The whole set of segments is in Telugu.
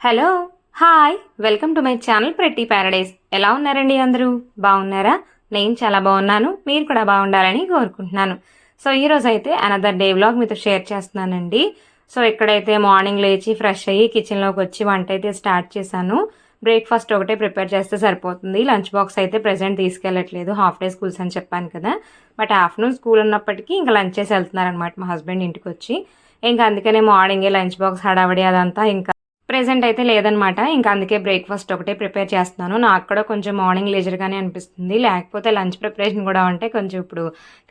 Hello hi welcome to my channel pretty paradise ఎలా ఉన్నారండి అందరూ? బాగున్నారా? నేను చాలా బాగున్నాను మీరు కూడా బాగుండాలని కోరుకుంటున్నాను. సో ఈరోజు అయితే అనదర్ డే వ్లాగ్ మీతో షేర్ చేస్తున్నానండి. సో ఇక్కడైతే మార్నింగ్ లేచి ఫ్రెష్ అయ్యి కిచెన్లోకి వచ్చి వంట అయితే స్టార్ట్ చేశాను. బ్రేక్ఫాస్ట్ ఒకటే ప్రిపేర్ చేస్తే సరిపోతుంది. లంచ్ బాక్స్ అయితే ప్రజెంట్ తీసుకెళ్ళట్లేదు. హాఫ్ డే స్కూల్స్ అని చెప్పాను కదా. బట్ ఆఫ్టర్నూన్ స్కూల్ ఉన్నప్పటికీ ఇంకా లంచ్ చేసి వెళ్తున్నారనమాట మా హస్బెండ్ ఇంటికి వచ్చి ఇంకా అందుకనే మార్నింగే లంచ్ బాక్స్ హడావడి అదంతా ఇంకా ప్రెసెంట్ అయితే లేదనమాట. ఇంకా అందుకే బ్రేక్ఫాస్ట్ ఒకటే ప్రిపేర్ చేస్తున్నాను. నాకు కూడా కొంచెం మార్నింగ్ లేజర్గానే అనిపిస్తుంది. లేకపోతే లంచ్ ప్రిపరేషన్ కూడా ఉంటే కొంచెం ఇప్పుడు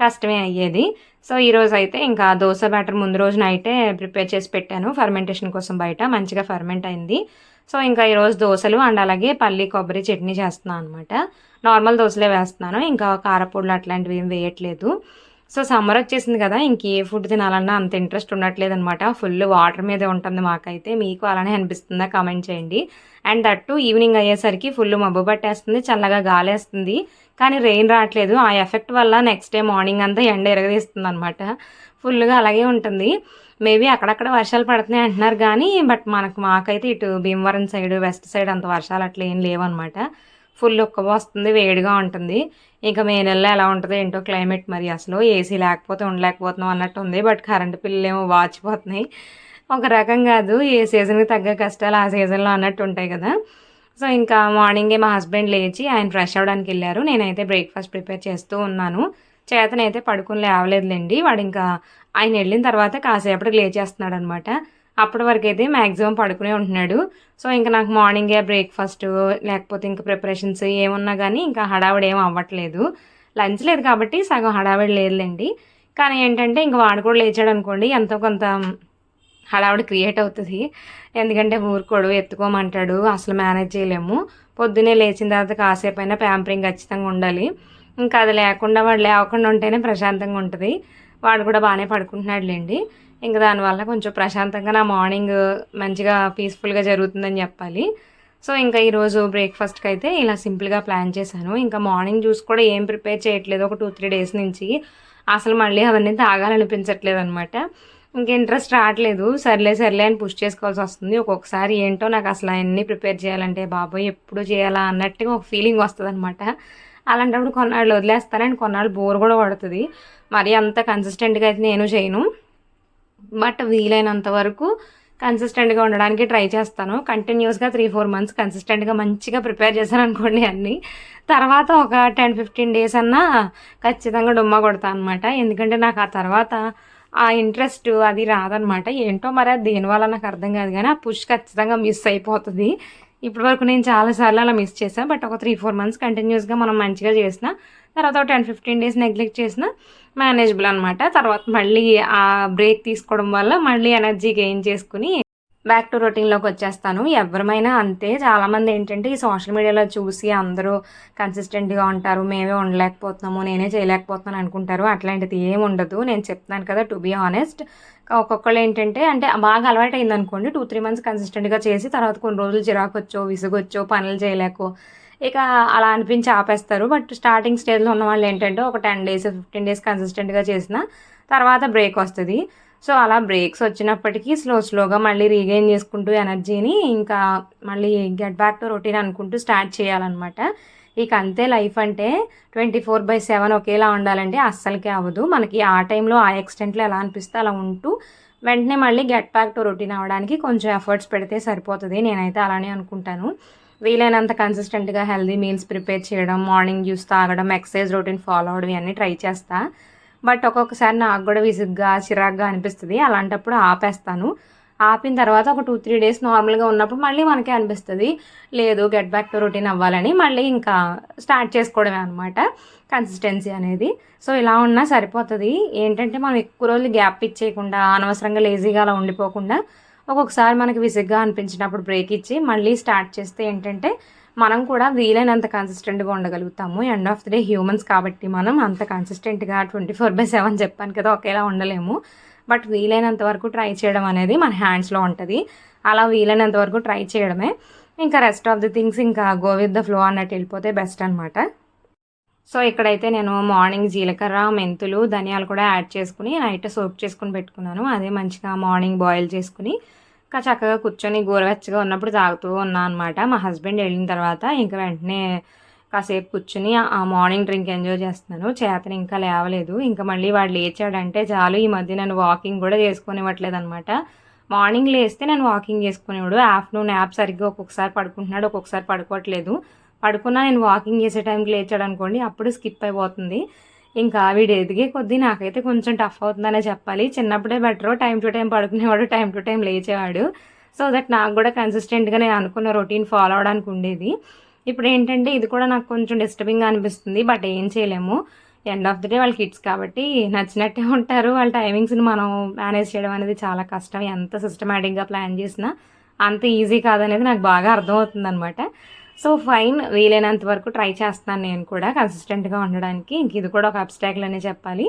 కష్టమే అయ్యేది. సో ఈరోజు అయితే ఇంకా దోశ బ్యాటర్ ముందు రోజున అయితే ప్రిపేర్ చేసి పెట్టాను. ఫర్మెంటేషన్ కోసం బయట మంచిగా ఫర్మెంట్ అయింది. సో ఇంకా ఈరోజు దోశలు అండ్ అలాగే పల్లి కొబ్బరి చట్నీ చేస్తున్నాను అనమాట నార్మల్ దోశలే వేస్తున్నాను. ఇంకా కారపొడులు అట్లాంటివి ఏం వేయట్లేదు. సో సమ్మర్ వచ్చేసింది కదా ఇంక ఏ ఫుడ్ తినాలన్నా అంత ఇంట్రెస్ట్ ఉండట్లేదు అనమాట ఫుల్ వాటర్ మీదే ఉంటుంది మాకైతే. మీకు అలానే అనిపిస్తుందా కామెంట్ చేయండి. అండ్ దట్టు ఈవినింగ్ అయ్యేసరికి ఫుల్ మబ్బు పట్టేస్తుంది చల్లగా గాలేస్తుంది. కానీ రెయిన్ రావట్లేదు. ఆ ఎఫెక్ట్ వల్ల నెక్స్ట్ డే మార్నింగ్ అంతా ఎండ ఎరగదీస్తుంది అనమాట ఫుల్గా అలాగే ఉంటుంది. మేబీ అక్కడక్కడ వర్షాలు పడుతున్నాయి అంటున్నారు కానీ బట్ మనకు మాకైతే ఇటు భీమవరం సైడ్ వెస్ట్ సైడ్ అంత వర్షాలు అట్లా ఏం లేవన్నమాట. ఫుల్ వస్తుంది వేడిగా ఉంటుంది. ఇంకా మే నెలలో ఎలా ఉంటుందో ఏంటో క్లైమేట్ మరి అసలు ఏసీ లేకపోతే ఉండలేకపోతున్నాం అన్నట్టు ఉంది. బట్ కరెంటు బిల్లు ఏమో వాచిపోతున్నాయి. ఒక రకం కాదు. ఏ సీజన్కి తగ్గ కష్టాలు ఆ సీజన్లో అన్నట్టు ఉంటాయి కదా. సో ఇంకా మార్నింగే మా హస్బెండ్ లేచి ఆయన ఫ్రెష్ అవ్వడానికి వెళ్ళారు. నేనైతే బ్రేక్ఫాస్ట్ ప్రిపేర్ చేస్తూ ఉన్నాను. చేతనైతే పడుకుని లేవలేదులేండి. వాడు ఇంకా ఆయన వెళ్ళిన తర్వాత కాసేపటికి లేచేస్తున్నాడు అనమాట అప్పటి వరకు అయితే మ్యాక్సిమం పడుకునే ఉంటున్నాడు. సో ఇంకా నాకు మార్నింగే బ్రేక్ఫాస్ట్ లేకపోతే ఇంకా ప్రిపరేషన్స్ ఏమున్నా కానీ ఇంకా హడావిడి ఏం అవ్వట్లేదు. లంచ్ లేదు కాబట్టి సగం హడావిడి లేదులేండి. కానీ ఏంటంటే ఇంకా వాడు కూడా లేచాడు అనుకోండి ఎంతో కొంత హడావిడి క్రియేట్ అవుతుంది. ఎందుకంటే ఊరుకోడు ఎత్తుకోమంటాడు అసలు మేనేజ్ చేయలేము. పొద్దునే లేచిన తర్వాత కాసేపు అయినా ప్యాంపరింగ్ ఖచ్చితంగా ఉండాలి. ఇంకా అది లేకుండా వాడు లేకుండా ఉంటేనే ప్రశాంతంగా ఉంటుంది. వాడు కూడా బాగానే పడుకుంటున్నాడులేండి. ఇంకా దానివల్ల కొంచెం ప్రశాంతంగా నా మార్నింగ్ మంచిగా పీస్ఫుల్గా జరుగుతుందని చెప్పాలి. సో ఇంకా ఈరోజు బ్రేక్ఫాస్ట్కి అయితే ఇలా సింపుల్గా ప్లాన్ చేశాను. ఇంకా మార్నింగ్ జ్యూస్ కూడా ఏం ప్రిపేర్ చేయట్లేదు ఒక టూ త్రీ డేస్ నుంచి. అసలు మళ్ళీ అవన్నీ తాగాలనిపించట్లేదు అనమాట ఇంక ఇంట్రెస్ట్ రావట్లేదు. సర్లే సర్లే అని పుష్ చేసుకోవాల్సి వస్తుంది. ఒక్కొక్కసారి ఏంటో నాకు అసలు అవన్నీ ప్రిపేర్ చేయాలంటే బాబోయ్ ఎప్పుడు చేయాలా? అన్నట్టుగా ఒక ఫీలింగ్ వస్తుంది అనమాట అలాంటప్పుడు కొన్నాళ్ళు వదిలేస్తానని కొన్నాళ్ళు బోర్ కూడా పడుతుంది. మరి అంత కన్సిస్టెంట్గా అయితే నేను చేయను. బట్ వీలైనంత వరకు కన్సిస్టెంట్గా ఉండడానికి ట్రై చేస్తాను. కంటిన్యూస్గా త్రీ ఫోర్ మంత్స్ కన్సిస్టెంట్గా మంచిగా ప్రిపేర్ చేశాను అనుకోండి అన్నీ. తర్వాత ఒక టెన్ ఫిఫ్టీన్ డేస్ అన్నా ఖచ్చితంగా డుమ్మ కొడతాను అనమాట ఎందుకంటే నాకు ఆ తర్వాత ఆ ఇంట్రెస్ట్ అది రాదనమాట ఏంటో మరి అది దేనివల్ల నాకు అర్థం కాదు కానీ ఆ పుష్ ఖచ్చితంగా మిస్ అయిపోతుంది. ఇప్పటి వరకు నేను చాలాసార్లు అలా మిస్ చేశాను బట్ ఒక త్రీ ఫోర్ మంత్స్ కంటిన్యూస్గా మనం మంచిగా చేసిన తర్వాత ఒక టెన్ ఫిఫ్టీన్ డేస్ నెగ్లెక్ట్ చేసిన మేనేజబుల్ అనమాట తర్వాత మళ్ళీ ఆ బ్రేక్ తీసుకోవడం వల్ల మళ్ళీ ఎనర్జీ గెయిన్ చేసుకుని బ్యాక్ టు రొటీన్లోకి వచ్చేస్తాను. ఎవరిమైనా అంతే చాలామంది ఏంటంటే ఈ సోషల్ మీడియాలో చూసి అందరూ కన్సిస్టెంట్గా ఉంటారు మేమే ఉండలేకపోతున్నాము నేనే చేయలేకపోతున్నాను అనుకుంటారు. అట్లాంటిది ఏమి ఉండదు. నేను చెప్తున్నాను కదా టు బీ ఆనెస్ట్ ఒక్కొక్కళ్ళు ఏంటంటే అంటే బాగా అలవాటు అయింది అనుకోండి టూ త్రీ మంత్స్ కన్సిస్టెంట్గా చేసి తర్వాత కొన్ని రోజులు చిరాకొచ్చో విసుగొచ్చో పనులు చేయలేకో ఇక అలా అనిపించి ఆపేస్తారు. బట్ స్టార్టింగ్ స్టేజ్లో ఉన్న వాళ్ళు ఏంటంటే ఒక టెన్ డేస్ ఫిఫ్టీన్ డేస్ కన్సిస్టెంట్గా చేసిన తర్వాత బ్రేక్ వస్తుంది. సో అలా బ్రేక్స్ వచ్చినప్పటికీ స్లో స్లోగా మళ్ళీ రీగెయిన్ చేసుకుంటూ ఎనర్జీని ఇంకా మళ్ళీ గెట్ బ్యాక్ టు రొటీన్ అనుకుంటూ స్టార్ట్ చేయాలన్నమాట. ఇక అంతే లైఫ్ అంటే ట్వంటీ ఫోర్ బై సెవెన్ ఒకేలా ఉండాలంటే అస్సలకే అవ్వదు. మనకి ఆ టైంలో ఆ ఎక్స్టెంట్లో ఎలా అనిపిస్తే అలా ఉంటూ వెంటనే మళ్ళీ గెట్ బ్యాక్ టు రొటీన్ అవ్వడానికి కొంచెం ఎఫర్ట్స్ పెడితే సరిపోతుంది. నేనైతే అలానే అనుకుంటాను. వీలైనంత కన్సిస్టెంట్గా హెల్దీ మీల్స్ ప్రిపేర్ చేయడం మార్నింగ్ జ్యూస్ తాగడం ఎక్సర్సైజ్ రొటీన్ ఫాలో అవడం ఇవన్నీ ట్రై చేస్తాను బట్ ఒక్కొక్కసారి నాకు కూడా విసుగ్గా చిరాగ్గా అనిపిస్తుంది. అలాంటప్పుడు ఆపేస్తాను. ఆపిన తర్వాత ఒక టూ త్రీ డేస్ నార్మల్గా ఉన్నప్పుడు మళ్ళీ మనకే అనిపిస్తుంది. లేదు గెట్ బ్యాక్ టు రొటీన్ అవ్వాలని మళ్ళీ ఇంకా స్టార్ట్ చేసుకోవడమే అనమాట కన్సిస్టెన్సీ అనేది. సో ఇలా ఉన్నా సరిపోతుంది. ఏంటంటే మనం ఎక్కువ రోజులు గ్యాప్ ఇచ్చేయకుండా అనవసరంగా లేజీగా అలా ఉండిపోకుండా ఒక్కొక్కసారి మనకి విసిగ్గా అనిపించినప్పుడు బ్రేక్ ఇచ్చి మళ్ళీ స్టార్ట్ చేస్తే ఏంటంటే మనం కూడా వీలైనంత కన్సిస్టెంట్గా ఉండగలుగుతాము. End of the day humans కాబట్టి మనం అంత కన్సిస్టెంట్గా ట్వంటీ ఫోర్ బై సెవెన్ చెప్పాను కదా ఒకేలా ఉండలేము. బట్ వీలైనంత వరకు ట్రై చేయడం అనేది మన హ్యాండ్స్లో ఉంటుంది. అలా వీలైనంత వరకు ట్రై చేయడమే. ఇంకా రెస్ట్ ఆఫ్ ది థింగ్స్ ఇంకా గో విత్ ద ఫ్లో అన్నట్టు వెళ్ళిపోతే బెస్ట్ అనమాట సో ఇక్కడైతే నేను మార్నింగ్ జీలకర్ర మెంతులు ధనియాలు కూడా యాడ్ చేసుకుని నైట్ సోప్ చేసుకుని పెట్టుకున్నాను. అదే మంచిగా మార్నింగ్ బాయిల్ చేసుకుని చక్కగా కూర్చొని గోరువెచ్చగా ఉన్నప్పుడు తాగుతూ ఉన్నా అనమాట మా హస్బెండ్ వెళ్ళిన తర్వాత ఇంకా వెంటనే కాసేపు కూర్చుని ఆ మార్నింగ్ డ్రింక్ ఎంజాయ్ చేస్తున్నాను. చేతను ఇంకా లేవలేదు. ఇంకా మళ్ళీ వాడు లేచాడంటే చాలు ఈ మధ్య నన్ను వాకింగ్ కూడా చేసుకునివ్వట్లేదు అనమాట మార్నింగ్ లేస్తే నేను వాకింగ్ చేసుకునేవాడు. ఆఫ్టర్నూన్ యాప్ సరిగ్గా ఒక్కొక్కసారి పడుకుంటున్నాడు ఒక్కొక్కసారి పడుకోవట్లేదు. పడుకున్నా నేను వాకింగ్ చేసే టైంకి లేచాడు అనుకోండి అప్పుడు స్కిప్ అయిపోతుంది. ఇంకా వీడు ఎదిగే కొద్దీ నాకైతే కొంచెం టఫ్ అవుతుందనే చెప్పాలి. చిన్నప్పుడే బెటర్ టైం టు టైం పడుకునేవాడు టైం టు టైం లేచేవాడు. సో దట్ నాకు కూడా కన్సిస్టెంట్గా నేను అనుకున్న రొటీన్ ఫాలో అవడానికి ఉండేది. ఇప్పుడు ఏంటంటే ఇది కూడా నాకు కొంచెం డిస్టర్బింగ్ అనిపిస్తుంది బట్ ఏం చేయలేము. ఎండ్ ఆఫ్ ది డే వాళ్ళ కిడ్స్ కాబట్టి నచ్చినట్టే ఉంటారు. వాళ్ళ టైమింగ్స్ని మనం మేనేజ్ చేయడం అనేది చాలా కష్టం. ఎంత సిస్టమేటిక్గా ప్లాన్ చేసినా అంత ఈజీ కాదనేది నాకు బాగా అర్థమవుతుంది అనమాట సో ఫైన్ వీలైనంత వరకు ట్రై చేస్తాను నేను కూడా కన్సిస్టెంట్గా ఉండడానికి. ఇంక ఇది కూడా ఒక అబ్స్టాకిల్ అనే చెప్పాలి.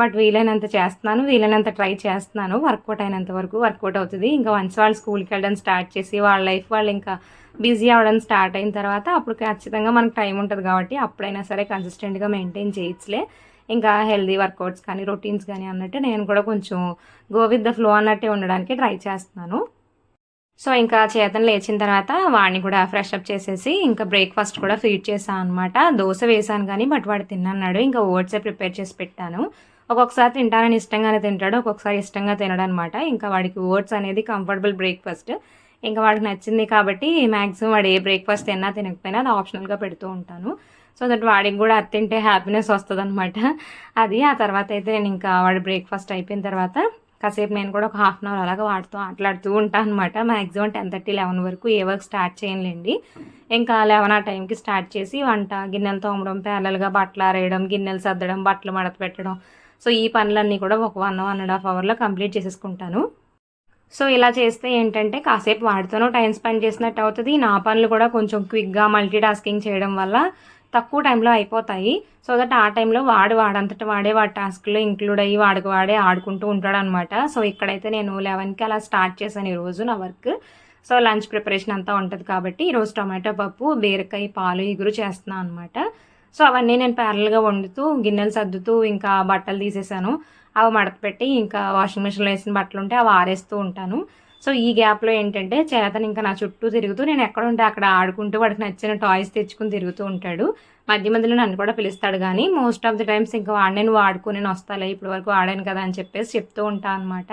బట్ వీలైనంత చేస్తున్నాను వీలైనంత ట్రై చేస్తున్నాను. వర్కౌట్ అయినంత వరకు వర్కౌట్ అవుతుంది. ఇంకా వన్స్ వాళ్ళు స్కూల్కి వెళ్ళడం స్టార్ట్ చేసి వాళ్ళ లైఫ్ వాళ్ళు ఇంకా బిజీ అవ్వడం స్టార్ట్ అయిన తర్వాత అప్పుడు ఖచ్చితంగా మనకు టైం ఉంటుంది కాబట్టి అప్పుడైనా సరే కన్సిస్టెంట్గా మెయింటైన్ చేయొచ్చులే. ఇంకా హెల్దీ వర్కౌట్స్ కానీ రొటీన్స్ కానీ అన్నట్టు నేను కూడా కొంచెం గో విత్ ద ఫ్లో అన్నట్టే ఉండడానికి ట్రై చేస్తున్నాను. సో ఇంకా చేతను లేచిన తర్వాత వాడిని కూడా ఫ్రెష్ అప్ చేసేసి ఇంకా బ్రేక్ఫాస్ట్ కూడా ఫీడ్ చేశాను అనమాట దోశ వేసాను కానీ బట్ వాడు తిన్నన్నాడు ఇంకా ఓట్సే ప్రిపేర్ చేసి పెట్టాను. ఒక్కొక్కసారి తింటానని ఇష్టంగానే తింటాడు ఒక్కొక్కసారి ఇష్టంగా తినడం అనమాట ఇంకా వాడికి ఓట్స్ అనేది కంఫర్టబుల్ బ్రేక్ఫాస్ట్. ఇంకా వాడికి నచ్చింది కాబట్టి మ్యాక్సిమం వాడు ఏ బ్రేక్ఫాస్ట్ తిన్నా తినకపోయినా అది ఆప్షనల్గా పెడుతూ ఉంటాను. సో దట్ వాడికి కూడా అది తింటే హ్యాపీనెస్ వస్తుంది అనమాట అది ఆ తర్వాత అయితే నేను ఇంకా వాడి బ్రేక్ఫాస్ట్ అయిపోయిన తర్వాత కాసేపు నేను కూడా ఒక హాఫ్ అన్ అవర్ అలాగా వాడుతూ ఆటలాడుతూ ఉంటాను అనమాట మ్యాక్సిమం టెన్ థర్టీ లెవెన్ వరకు ఏ వర్క్ స్టార్ట్ చేయనులేండి. ఇంకా లెవెన్ ఆ టైంకి స్టార్ట్ చేసి వంట గిన్నెలు తోమడం పేలలుగా బట్టలు ఆరేయడం గిన్నెలు సర్దడం బట్టలు మడత పెట్టడం. సో ఈ పనులన్నీ కూడా ఒక వన్ వన్ అండ్ హాఫ్ అవర్లో కంప్లీట్ చేసేసుకుంటాను. సో ఇలా చేస్తే ఏంటంటే కాసేపు వాడితోనూ టైం స్పెండ్ చేసినట్టు అవుతుంది. నా పనులు కూడా కొంచెం క్విక్గా మల్టీ టాస్కింగ్ చేయడం వల్ల తక్కువ టైంలో అయిపోతాయి. సో దట్ ఆ టైంలో వాడు వాడంతట వాడే వాడి టాస్క్లో ఇంక్లూడ్ అయ్యి వాడికి వాడే ఆడుకుంటూ ఉంటాడు అనమాట సో ఇక్కడైతే నేను లెవెన్కి అలా స్టార్ట్ చేశాను ఈరోజు నా వర్క్. సో లంచ్ ప్రిపరేషన్ అంతా ఉంటుంది కాబట్టి ఈరోజు టమాటో పప్పు బీరకాయ పాలు ఇగురు చేస్తున్నాను అనమాట సో అవన్నీ నేను ప్యారల్గా వండుతూ గిన్నెలు సర్దుతూ ఇంకా బట్టలు తీసేసాను. అవి మడత పెట్టి ఇంకా వాషింగ్ మిషన్లో వేసిన బట్టలు ఉంటే అవి ఆరేస్తూ ఉంటాను. సో ఈ గ్యాప్లో ఏంటంటే చేతన్ ఇంకా నా చుట్టూ తిరుగుతూ నేను ఎక్కడ ఉంటే అక్కడ ఆడుకుంటూ వాడికి నచ్చిన టాయ్స్ తెచ్చుకుని తిరుగుతూ ఉంటాడు. మధ్య మధ్యలో నన్ను కూడా పిలుస్తాడు కానీ మోస్ట్ ఆఫ్ ది టైమ్స్ ఇంకా వాడిని నువ్వు ఆడుకుని నేను వస్తాలే ఇప్పటి వరకు ఆడాను కదా అని చెప్పేసి చెప్తూ ఉంటాను అనమాట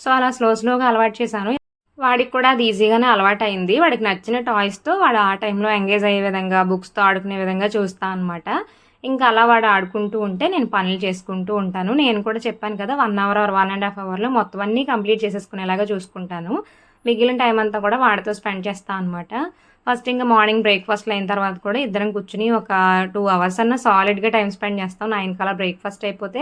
సో అలా స్లో స్లోగా అలవాటు చేశాను. వాడికి కూడా అది ఈజీగానే అలవాటు అయింది వాడికి నచ్చిన టాయ్స్తో వాడు ఆ టైంలో ఎంగేజ్ అయ్యే విధంగా బుక్స్తో ఆడుకునే విధంగా చూస్తా అనమాట ఇంకా అలా వాడు ఆడుకుంటూ ఉంటే నేను పనులు చేసుకుంటూ ఉంటాను. నేను కూడా చెప్పాను కదా one hour or one and half అవర్లో మొత్తం అన్నీ కంప్లీట్ చేసేసుకునేలాగా చూసుకుంటాను. మిగిలిన టైం అంతా కూడా వాడితో స్పెండ్ చేస్తాను అనమాట ఫస్ట్ ఇంకా మార్నింగ్ బ్రేక్ఫాస్ట్లు అయిన తర్వాత కూడా ఇద్దరం కూర్చుని ఒక టూ అవర్స్ అన్న సాలిడ్గా టైం స్పెండ్ చేస్తాం. నైన్ కల్లా బ్రేక్ఫాస్ట్ అయిపోతే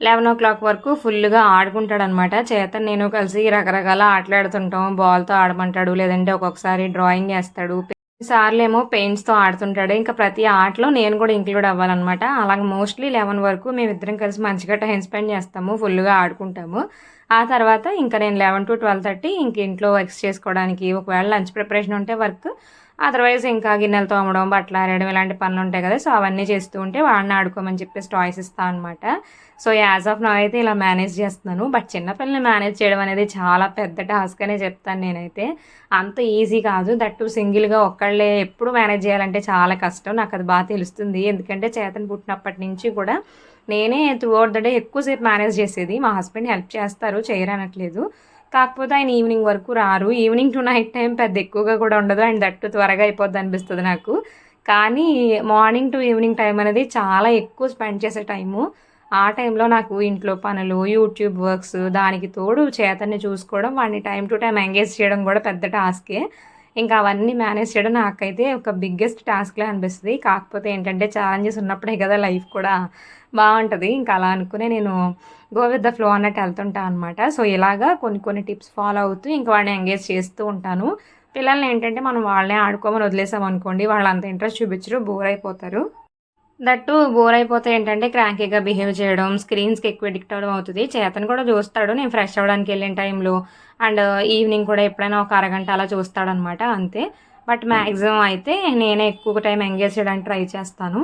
లెవెన్ ఓ క్లాక్ వరకు ఫుల్గా ఆడుకుంటాడు అనమాట చేత నేను కలిసి రకరకాల ఆటలాడుతుంటాం బాల్తో ఆడమంటాడు లేదంటే ఒక్కొక్కసారి డ్రాయింగ్ వేస్తాడు సార్లేమో పెయింట్స్తో ఆడుతుంటాడు. ఇంకా ప్రతి ఆటలో నేను కూడా ఇంక్లూడ్ అవ్వాలన్నమాట. అలాగే మోస్ట్లీ లెవెన్ వరకు మేమిద్దరం కలిసి మంచిగా టైం స్పెండ్ చేస్తాము ఫుల్గా ఆడుకుంటాము. ఆ తర్వాత ఇంకా నేను లెవెన్ టు ట్వెల్వ్ థర్టీ ఇంక ఇంట్లో వర్క్స్ చేసుకోవడానికి ఒకవేళ లంచ్ ప్రిపరేషన్ ఉంటే వర్క్ అదర్వైజ్ ఇంకా గిన్నెలు తోమడం బట్టలు ఆరేయడం ఇలాంటి పనులు ఉంటాయి కదా. సో అవన్నీ చేస్తూ ఉంటే వాడిని ఆడుకోమని చెప్పేసి టాయ్స్ ఇస్తాను అనమాట సో యాజ్ ఆఫ్ నా అయితే ఇలా మేనేజ్ చేస్తున్నాను. బట్ చిన్నపిల్లని మేనేజ్ చేయడం అనేది చాలా పెద్ద టాస్క్ అనే చెప్తాను నేనైతే. అంత ఈజీ కాదు. దట్టు సింగిల్గా ఒక్కళ్ళే ఎప్పుడు మేనేజ్ చేయాలంటే చాలా కష్టం. నాకు అది బాగా తెలుస్తుంది. ఎందుకంటే చేతను పుట్టినప్పటి నుంచి కూడా నేనే త్రూ అవుట్ ద డే ఎక్కువసేపు మేనేజ్ చేసేది. మా హస్బెండ్ హెల్ప్ చేస్తారు చేయరనట్లేదు. కాకపోతే ఆయన ఈవినింగ్ వరకు రారు. ఈవినింగ్ టు నైట్ టైం పెద్ద ఎక్కువగా కూడా ఉండదు. అండ్ దట్టు త్వరగా అయిపోద్ది అనిపిస్తుంది నాకు. కానీ మార్నింగ్ టు ఈవినింగ్ టైం అనేది చాలా ఎక్కువ స్పెండ్ చేసే టైము. ఆ టైంలో నాకు ఇంట్లో పనులు యూట్యూబ్ వర్క్స్ దానికి తోడు చేతన్ని చూసుకోవడం వాడిని టైం టు టైం ఎంగేజ్ చేయడం కూడా పెద్ద టాస్కే. ఇంకా అవన్నీ మేనేజ్ చేయడం నాకైతే ఒక బిగ్గెస్ట్ టాస్క్లే అనిపిస్తుంది. కాకపోతే ఏంటంటే ఛాలెంజెస్ ఉన్నప్పుడే కదా లైఫ్ కూడా బాగుంటుంది. ఇంకా అలా అనుకునే నేను గో విత్ ద ఫ్లో అన్నట్టు వెళ్తుంటాను అనమాట సో ఇలాగా కొన్ని కొన్ని టిప్స్ ఫాలో అవుతూ ఇంకా వాడిని ఎంగేజ్ చేస్తూ ఉంటాను. పిల్లల్ని ఏంటంటే మనం వాళ్ళనే ఆడుకోమని వదిలేసాం అనుకోండి వాళ్ళు అంత ఇంట్రెస్ట్ చూపించరు బోర్ అయిపోతారు. దట్టు బోర్ అయిపోతే ఏంటంటే క్రాంకీగా బిహేవ్ చేయడం స్క్రీన్స్కి ఎక్కువ ఎడిక్ట్ అవ్వడం అవుతుంది. చేతను కూడా చూస్తాడు. నేను ఫ్రెష్ అవ్వడానికి వెళ్ళిన టైంలో అండ్ ఈవినింగ్ కూడా ఎప్పుడైనా ఒక అరగంట అలా చూస్తాడనమాట అంతే. బట్ మ్యాక్సిమం అయితే నేనే ఎక్కువ టైం ఎంగేజ్ చేయడానికి ట్రై చేస్తాను.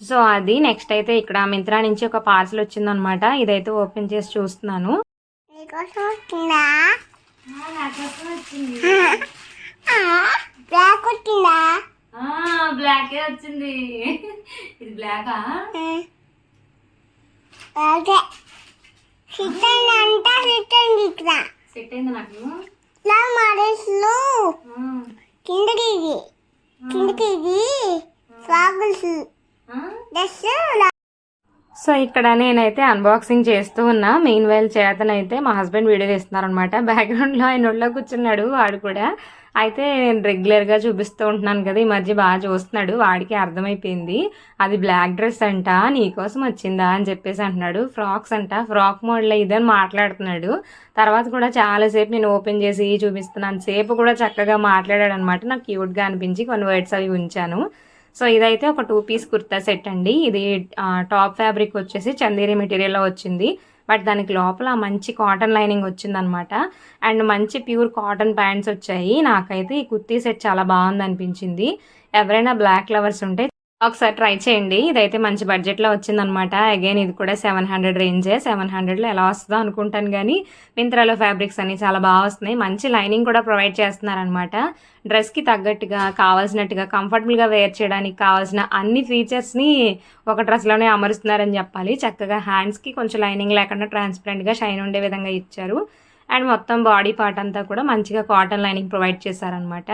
సో అది నెక్స్ట్ అయితే ఇక్కడ మింత్రా నుంచి ఒక పార్సల్ వచ్చిందనమాట ఇదైతే ఓపెన్ చేసి చూస్తున్నాను. వచ్చింది? బ్లాక్ వచ్చిందా. ఇది బ్లాకా అదే సిద్ధం అంట సిద్ధం ఇక్కడ. సెట్ అయింది నాకు? ఇలా మరేసులు ఆ, కిందకి ఇది. కిందకి ఇది. ఫ్రాగుల్స్. డ్రెస్ సో ఇక్కడ నేనైతే అన్బాక్సింగ్ చేస్తూ ఉన్నా. మెయిన్ వైల్ చేతనైతే మా హస్బెండ్ వీడియో తీస్తున్నారనమాట బ్యాక్గ్రౌండ్లో ఆయన ఒళ్ళో కూర్చున్నాడు వాడు కూడా. అయితే నేను రెగ్యులర్గా చూపిస్తూ ఉంటున్నాను కదా ఈ మధ్య బాగా చూస్తున్నాడు వాడికి అర్థమైపోయింది. అది బ్లాక్ డ్రెస్ అంట నీకోసం వచ్చిందా అని చెప్పేసి అంటున్నాడు. ఫ్రాక్స్ అంట ఫ్రాక్ మోడల్ ఇదని మాట్లాడుతున్నాడు. తర్వాత కూడా చాలాసేపు నేను ఓపెన్ చేసి చూపిస్తున్నాను. సేపు కూడా చక్కగా మాట్లాడాడు అనమాట నాకు క్యూట్గా అనిపించి కొన్ని వర్డ్స్ అవి ఉంచాను. సో ఇదైతే ఒక టూ పీస్ కుర్తా సెట్ అండి. ఇది టాప్ ఫ్యాబ్రిక్ వచ్చేసి చందేరి మెటీరియల్లో వచ్చింది. బట్ దానికి లోపల మంచి కాటన్ లైనింగ్ వచ్చిందనమాట. అండ్ మంచి ప్యూర్ కాటన్ ప్యాంట్స్ వచ్చాయి. నాకైతే ఈ కుర్తీ సెట్ చాలా బాగుంది అనిపించింది ఎవరైనా బ్లాక్ లవర్స్ ఉంటే ఒకసారి ట్రై చేయండి. ఇదైతే మంచి బడ్జెట్లో వచ్చిందనమాట అగైన్ ఇది కూడా సెవెన్ హండ్రెడ్ రేంజే సెవెన్ హండ్రెడ్లో ఎలా వస్తుందో అనుకుంటాను కానీ మింత్రాలో ఫ్యాబ్రిక్స్ అన్ని చాలా బాగా వస్తున్నాయి. మంచి లైనింగ్ కూడా ప్రొవైడ్ చేస్తున్నారనమాట డ్రెస్కి తగ్గట్టుగా కావాల్సినట్టుగా కంఫర్టబుల్గా వేర్ చేయడానికి కావాల్సిన అన్ని ఫీచర్స్ని ఒక డ్రెస్లోనే అమరుస్తున్నారని చెప్పాలి. చక్కగా హ్యాండ్స్కి కొంచెం లైనింగ్ లేకుండా ట్రాన్స్పరెంట్గా షైన్ ఉండే విధంగా ఇచ్చారు. అండ్ మొత్తం బాడీ పార్ట్ అంతా కూడా మంచిగా కాటన్ లైనింగ్ ప్రొవైడ్ చేశారనమాట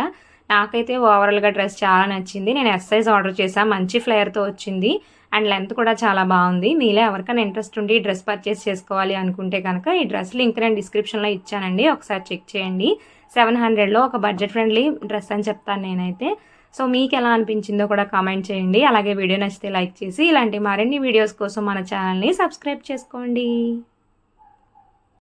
నాకైతే ఓవరాల్గా డ్రెస్ చాలా నచ్చింది. నేను ఎస్ సైజ్ ఆర్డర్ చేశాను మంచి ఫ్లేయర్తో వచ్చింది. అండ్ లెంత్ కూడా చాలా బాగుంది. మీలో ఎవరికైనా ఇంట్రెస్ట్ ఉండి ఈ డ్రెస్ పర్చేస్ చేసుకోవాలి అనుకుంటే కనుక ఈ డ్రెస్ లింక్ నేను డిస్క్రిప్షన్లో ఇచ్చానండి. ఒకసారి చెక్ చేయండి. సెవెన్ హండ్రెడ్లో ఒక బడ్జెట్ ఫ్రెండ్లీ డ్రెస్ అని చెప్తాను నేనైతే. సో మీకు ఎలా అనిపించిందో కూడా కామెంట్ చేయండి. అలాగే వీడియో నచ్చితే లైక్ చేసి ఇలాంటి మరిన్ని వీడియోస్ కోసం మన ఛానల్ని సబ్స్క్రైబ్ చేసుకోండి.